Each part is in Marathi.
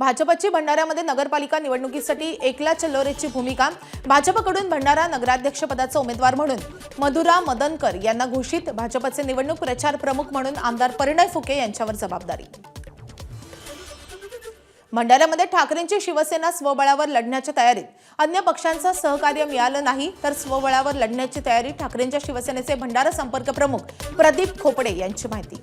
भाजपची भंडाऱ्यामध्ये नगरपालिका निवडणुकीसाठी एकला चल्लोरेची भूमिका. भाजपकडून भंडारा नगराध्यक्षपदाचा उमेदवार म्हणून मधुरा मदनकर यांना घोषित भाजपचे निवडणूक प्रचार प्रमुख म्हणून आमदार परिणय फुके यांच्यावर जबाबदारी. भंडाऱ्यामध्ये ठाकरेंची शिवसेना स्वबळावर लढण्याच्या तयारीत. अन्य पक्षांचं सहकार्य मिळालं नाही तर स्वबळावर लढण्याची तयारी ठाकरेंच्या शिवसेनेचे भंडारा संपर्क प्रमुख प्रदीप खोपडे यांची माहिती.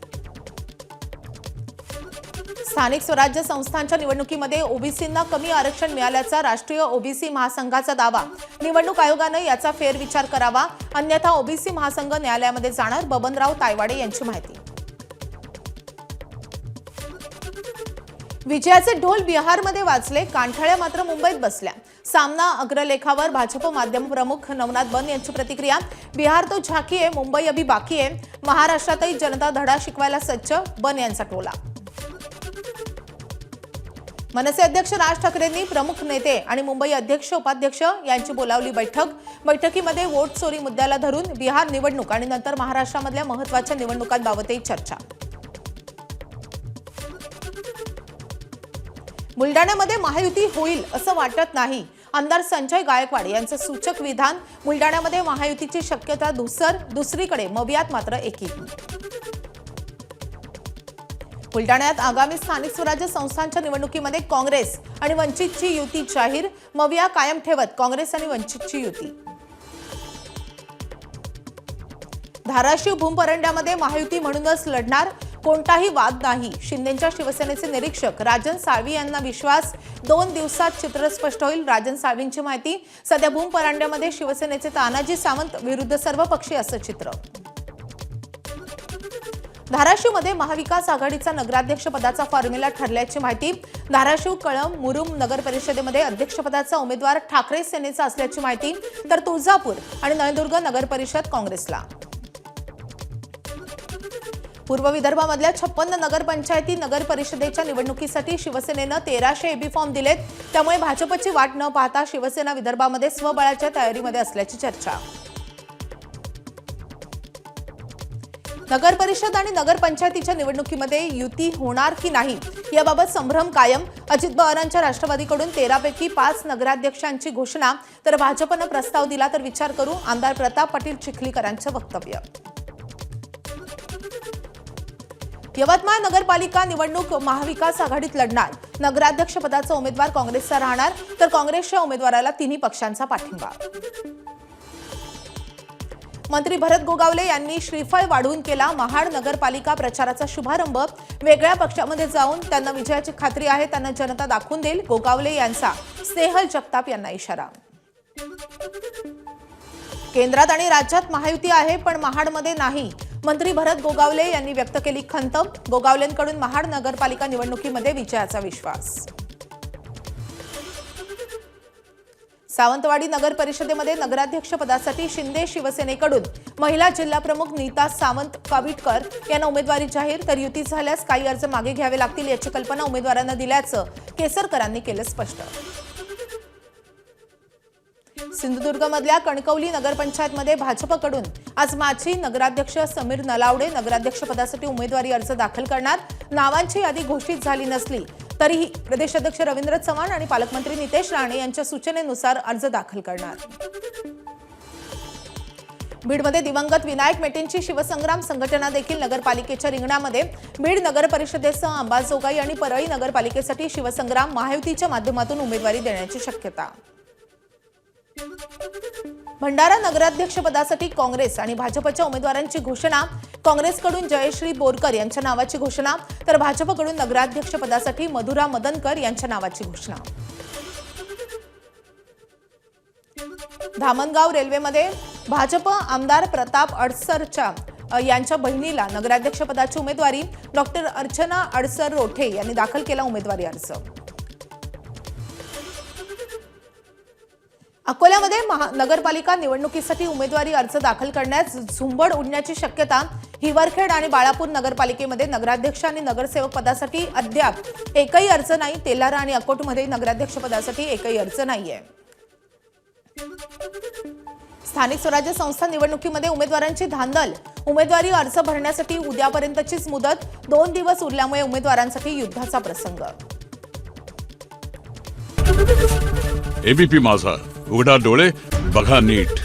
स्थानिक स्वराज्य संस्थांच्या निवडणुकीमध्ये ओबीसींना कमी आरक्षण मिळाल्याचा राष्ट्रीय ओबीसी महासंघाचा दावा. निवडणूक आयोगानं याचा फेरविचार करावा अन्यथा ओबीसी महासंघ न्यायालयामध्ये जाणार बबनराव तायवाडे यांची माहिती. विजयाचे ढोल बिहारमध्ये वाचले कांठाळ्या मात्र मुंबईत बसल्या. सामना अग्रलेखावर भाजप माध्यम प्रमुख नवनाथ बन यांची प्रतिक्रिया बिहार तो झाकी आहे मुंबई अभी बाकी आहे. महाराष्ट्रातही जनता धडा शिकवायला सज्ज बन यांचा टोला. मनसे अध्यक्ष राज ठाकरेंनी प्रमुख नेते आणि मुंबई अध्यक्ष उपाध्यक्ष यांची बोलावली बैठक. बैठकीमध्ये वोट चोरी मुद्द्याला धरून बिहार निवडणूक आणि नंतर महाराष्ट्रामधल्या महत्त्वाच्या निवडणुकांबाबतही चर्चा. बुलडाण्यामध्ये महायुती होईल असं वाटत नाही. आमदार संजय गायकवाड यांचं सूचक विधान. बुलडाण्यामध्ये महायुतीची शक्यता धुसर दुसरीकडे मवियात मात्र एकी. बुलडाण्यात आगामी स्थानिक स्वराज्य संस्थांच्या निवडणुकीमध्ये काँग्रेस आणि वंचितची युती जाहीर. मविया कायम ठेवत काँग्रेस आणि वंचितची युती. धाराशिव भूमपरंड्यामध्ये महायुती म्हणूनच लढणार. कोणताही वाद नाही. शिंदेच्या शिवसेनेचे निरीक्षक राजन साळवी यांना विश्वास. दोन दिवसात चित्र स्पष्ट होईल. राजन साळवींची माहिती. सध्या भूमपरांड्यामध्ये शिवसेनेचे तानाजी सावंत विरुद्ध सर्व पक्षी असं चित्र. धाराशिवमध्ये महाविकास आघाडीचा नगराध्यक्षपदाचा फॉर्म्युला ठरल्याची माहिती. धाराशिव कळम मुरुम नगर परिषदेमध्ये अध्यक्षपदाचा उमेदवार ठाकरे सेनेचा असल्याची माहिती. तर तुळजापूर आणि नळदुर्ग नगर परिषद काँग्रेसला. पूर्व विदर्भामधल्या छप्पन्न नगरपंचायती नगर परिषदेच्या निवडणुकीसाठी शिवसेनेनं तेराशे एबी फॉर्म दिलेत. त्यामुळे भाजपची वाट न पाहता शिवसेना विदर्भामध्ये स्वबळाच्या तयारीमध्ये असल्याची चर्चा. नगर परिषद आणि नगरपंचायतीच्या निवडणुकीमध्ये युती होणार की नाही याबाबत संभ्रम कायम. अजित पवारांच्या राष्ट्रवादीकडून तेरापैकी पाच नगराध्यक्षांची घोषणा. तर भाजपनं प्रस्ताव दिला तर विचार करू. आमदार प्रताप पाटील चिखलीकरांचं वक्तव्य. यवतमाळ नगरपालिका निवडणूक महाविकास आघाडीत लढणार. नगराध्यक्षपदाचा उमेदवार काँग्रेसचा राहणार. तर काँग्रेसच्या उमेदवाराला तिन्ही पक्षांचा पाठिंबा. मंत्री भरत गोगावले यांनी श्रीफळ वाढवून केला. महाड नगरपालिका प्रचाराचा शुभारंभ. वेगळ्या पक्षामध्ये जाऊन त्यांना विजयाची खात्री आहे त्यांना जनता दाखवून देईल गोगावले यांचा स्नेहल जगताप यांना इशारा. केंद्रात आणि राज्यात महायुती आहे पण महाडमध्ये नाही. मंत्री भरत गोगावले यांनी व्यक्त केली खंत. गोगावलेंकडून महाड नगरपालिका निवडणुकीमध्ये विजयाचा विश्वास. सावंतवाडी नगर परिषदेमध्ये नगराध्यक्ष पदासाठी शिंदे शिवसेनेकडून महिला जिल्हा प्रमुख नीता सावंत काविटकर यांना उमेदवारी जाहीर तर युती झाल्यास काही अर्ज मागे घ्यावे लागतील याची कल्पना उमेदवारांना दिल्याचं केसरकरांनी केलं स्पष्ट. सिंधुदुर्गमधल्या कणकवली नगरपंचायतमध्ये भाजपकडून आज माजी नगराध्यक्ष समीर नलावडे नगराध्यक्षपदासाठी उमेदवारी अर्ज दाखल करणार. नावांची यादी घोषित झाली नसली तरीही प्रदेशाध्यक्ष रवींद्र चव्हाण आणि पालकमंत्री नितेश राणे यांच्या सूचनेनुसार अर्ज दाखल करणार. बीडमध्ये दिवंगत विनायक मेटेंची शिवसंग्राम संघटना देखील नगरपालिकेच्या रिंगणामध्ये. बीड नगर परिषदेसह अंबाजोगाई आणि परळी नगरपालिकेसाठी शिवसंग्राम महायुतीच्या माध्यमातून उमेदवारी देण्याची शक्यता. भंडारा नगराध्यक्षपदासाठी काँग्रेस आणि भाजपच्या उमेदवारांची घोषणा काँग्रेसकडून जयश्री बोरकर यांच्या नावाची घोषणा तर भाजपकडून नगराध्यक्षपदासाठी मधुरा मदनकर यांच्या नावाची घोषणा. धामणगाव रेल्वेमध्ये भाजप आमदार प्रताप अडसरच्या यांच्या बहिणीला नगराध्यक्षपदाची उमेदवारी डॉक्टर अर्चना अडसर रोठे यांनी दाखल केला उमेदवारी अर्ज. अकोल्यामध्ये महा नगरपालिका निवडणुकीसाठी उमेदवारी अर्ज दाखल करण्यास झुंबड उडण्याची शक्यता हिवरखेड आणि बाळापूर नगरपालिकेमध्ये नगराध्यक्ष आणि नगरसेवक पदासाठी अद्याप एकही अर्ज नाही. तेलारा आणि अकोटमध्ये नगराध्यक्ष पदासाठी एकही अर्ज नाहीये. स्थानिक स्वराज्य संस्था निवडणुकीमध्ये उमेदवारांची धांदल. उमेदवारी अर्ज भरण्यासाठी उद्यापर्यंतचीच मुदत. दोन दिवस उरल्यामुळे उमेदवारांसाठी युद्धाचा प्रसंग. एबीपी माझा. उघडा डोळे बघा नीट.